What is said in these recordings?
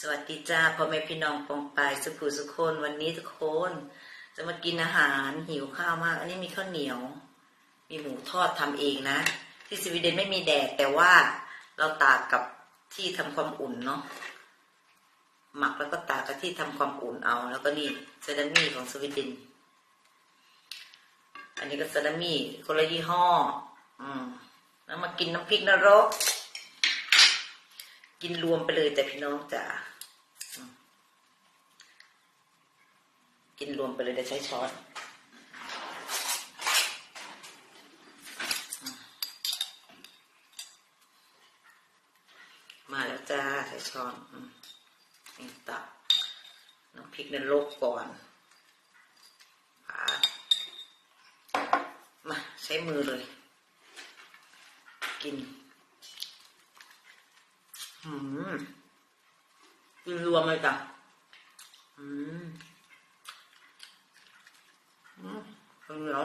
สวัสดีจ้าพ่อแม่พี่น้องปองปายสุขุสุคนวันนี้ทุกคน จะมากินอาหารหิวข้าวมาก อันนี้มีข้าวเหนียว มีหมูทอดทำเองนะ ที่สวีเดนไม่มีแดดแต่ว่าเราตากกับที่ทำความอุ่นเนาะหมักแล้วก็ตากกับที่ทำความอุ่นเอา แล้วก็นี่ซาดามี่ของสวีเดนอันนี้ก็ซาดามี่คนละยี่ห้อ อืมแล้วมากินน้ำพริกนรก กินรวมไปเลยแต่พี่น้องจ๋ากินรวมไปเลยแต่ใช้ช้อนมาแล้วจ้าใช้ช้อนนี่ตักน้ำพริกนรกก่อนมาใช้มือเลย กิน อืมกินรวมเลยจ้ะอืมอืมข้าวเหนียว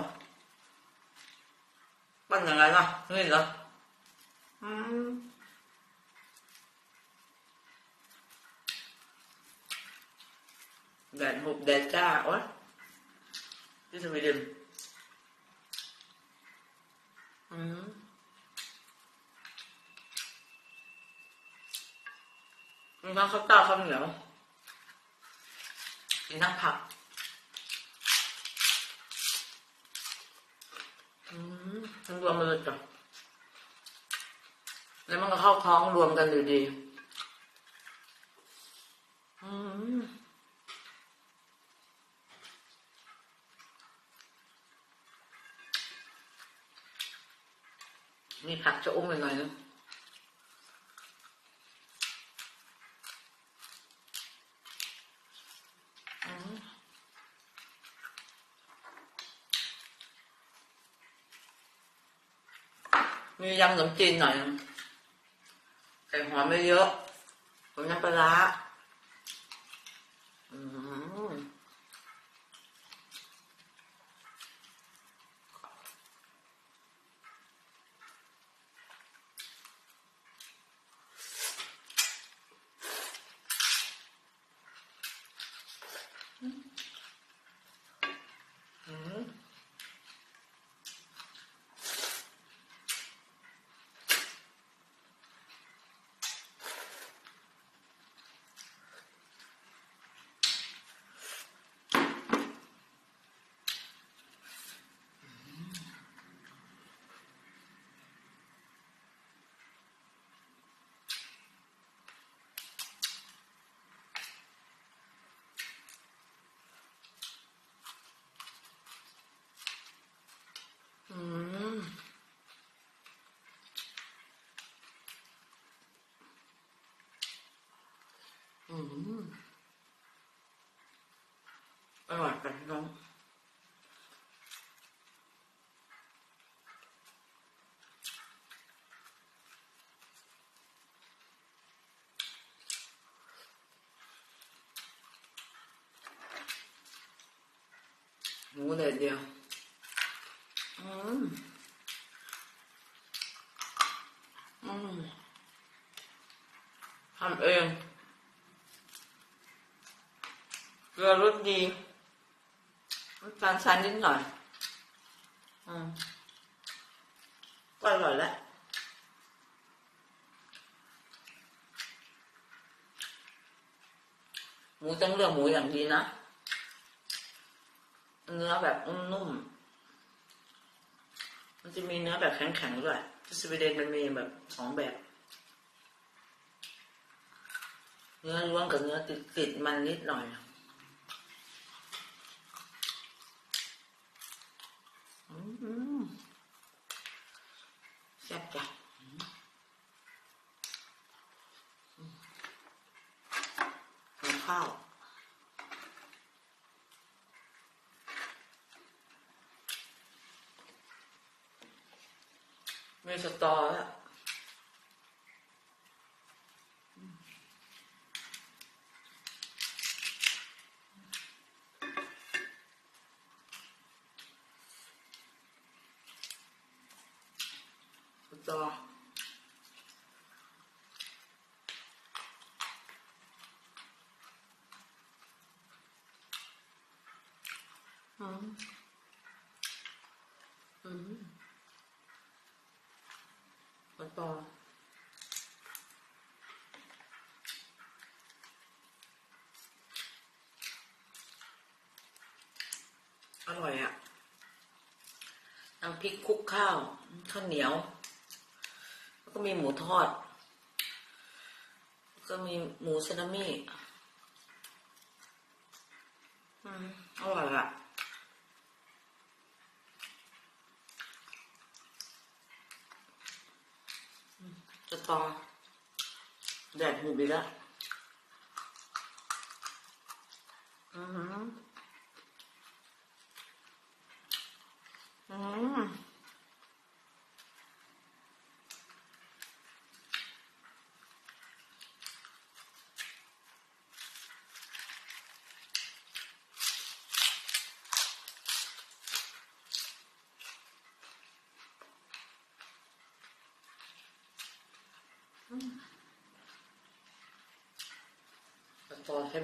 ปั้นยังไงล่ะนี่เหรออืมแดดหุบแดดจ้าโอ๊ยที่สวีเดนอืม มีทั้งข้าวเต้าข้าวเหนียวมีทั้งผักอืมทั้งรวมมาเลยจ้ะแล้วมันก็เข้าท้องรวมกันอยู่ดีอืมมีผักจะอุ้มหน่อยนึง มียำขนมจีนหน่อยไก่หอมไม่เยอะผมน้ำปลาร้าอืมอืม อืมอืมอร่อยจังน้องหมู เด็ดเดียวอืมอืมทำเองเกลือรสดีน้ำตาลทรายนิดหน่อย อืมก็อร่อยแล้วหมูต้องเลือกหมูอย่างดีนะ เนื้อแบบนุ่มๆ มันจะมีเนื้อแบบแข็งๆด้วยที่สวีเดนมันมีแบบสองแบบ เนื้อล้วนกับเนื้อติดติดๆมันนิดหน่อย อืมแซ่บจ้ะอืมกับข้าว มีสตอแล้วสตออ อืมอืมมันต่ออร่อยอะน้ำพริกคุกข้าวข้าวเหนียว แล้วก็มีหมูทอด ก็มีหมูซาลามิอืมอร่อยอะจะตองแดดหมูดีแล้วอืมอืม ตอนใช้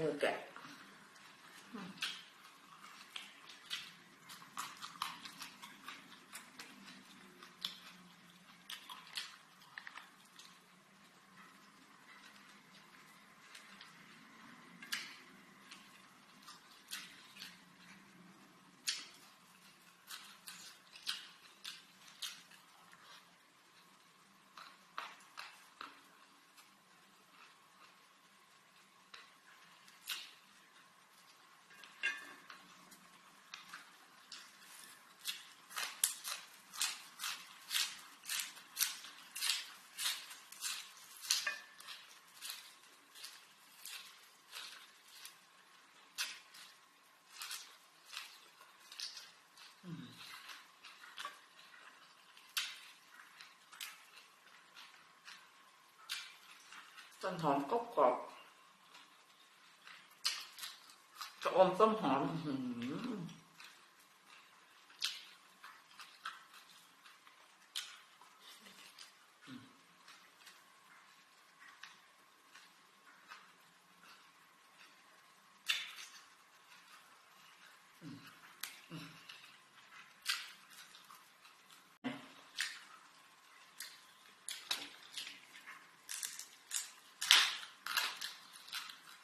ต้นหอมก็กรอบจะอมส้มหอมหืม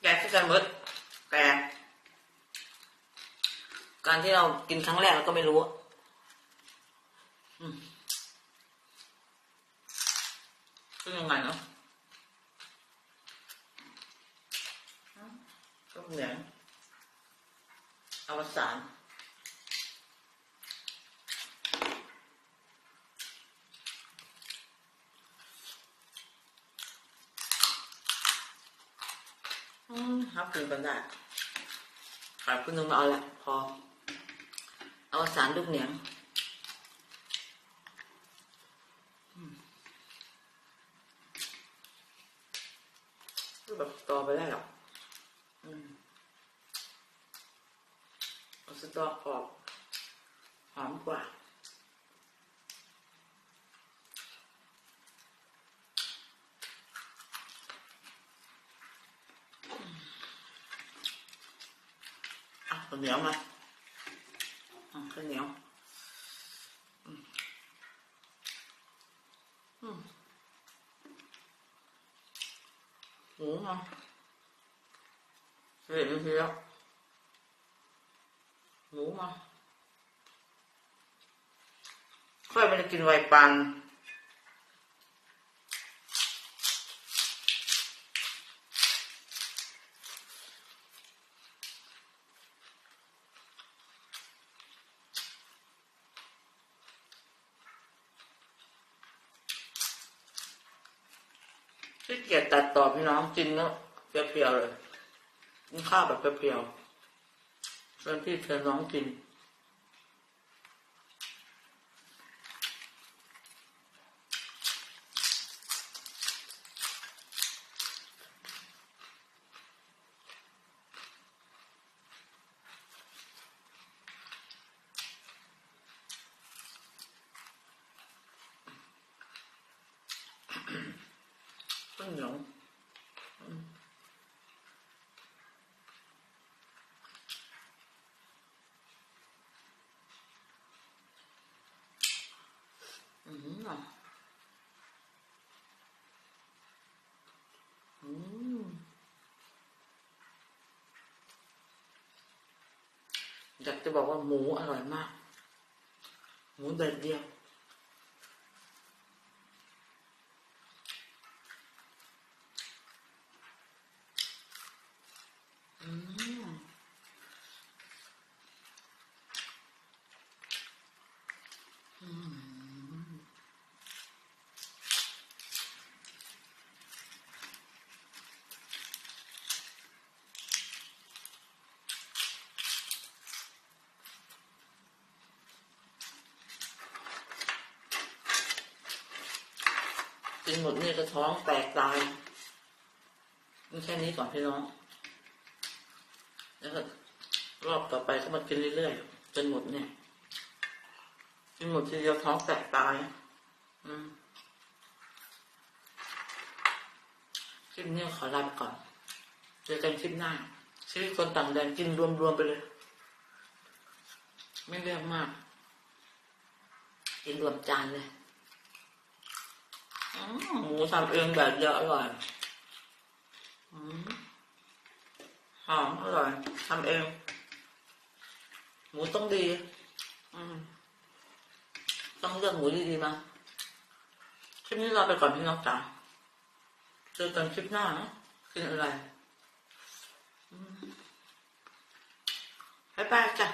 อหือแกที่กันมดแต่การที่เรากินครั้งแรกเราก็ไม่รู้อืมเป็นยังไงเนาะก็เหมือนอวสาน อืมฮับกินกันได้ขายคุณนึงมาเอาละพอ เอาสารลูกเหนียงก็แบบต่อไปได้หรอกอืมเอาสตอกออกหอมกว่า อะข้าว เหนียวมาอะข้าวเหนียวอืมอืมหมูมาเสร็จแล้วเชียวหมูมาค่อยไม่ได้กินไวปัน ที่เกียจตัดต่อพี่น้องกินเนาะเพียวๆเลยข้าวแบบเพียวๆเพื่อนพี่เชิญน้องกิน năng lượng ừ, ừ. đặt cái bọc mũ ở rồi mà muốn đầy điêu กินหมดเนี่ก็ท้องแตกตายมีแค่นี้ก่อนพี่น้อง แล้วก็รอบต่อไปก็มากินเรื่อยๆจนหมดเนี่ยกินหมดทีเดียวท้องแตกตาย อืมคลิปนี้ขอลาไปก่อน เจอกันคลิปหน้าชีวิตคนต่างแดนกินรวมๆไปเลย ไม่เรื่องมาก กินรวมจานเลย หมูทำเองแบบเยอะอร่อยหอมอร่อยทำเอง หมูต้องดีต้องเลือกหมูดีๆมาคลิปนี้ลาไปก่อนพี่น้องจ๋าเจอกันคลิปหน้านะกินอะไรบ๊ายบายจ้ะ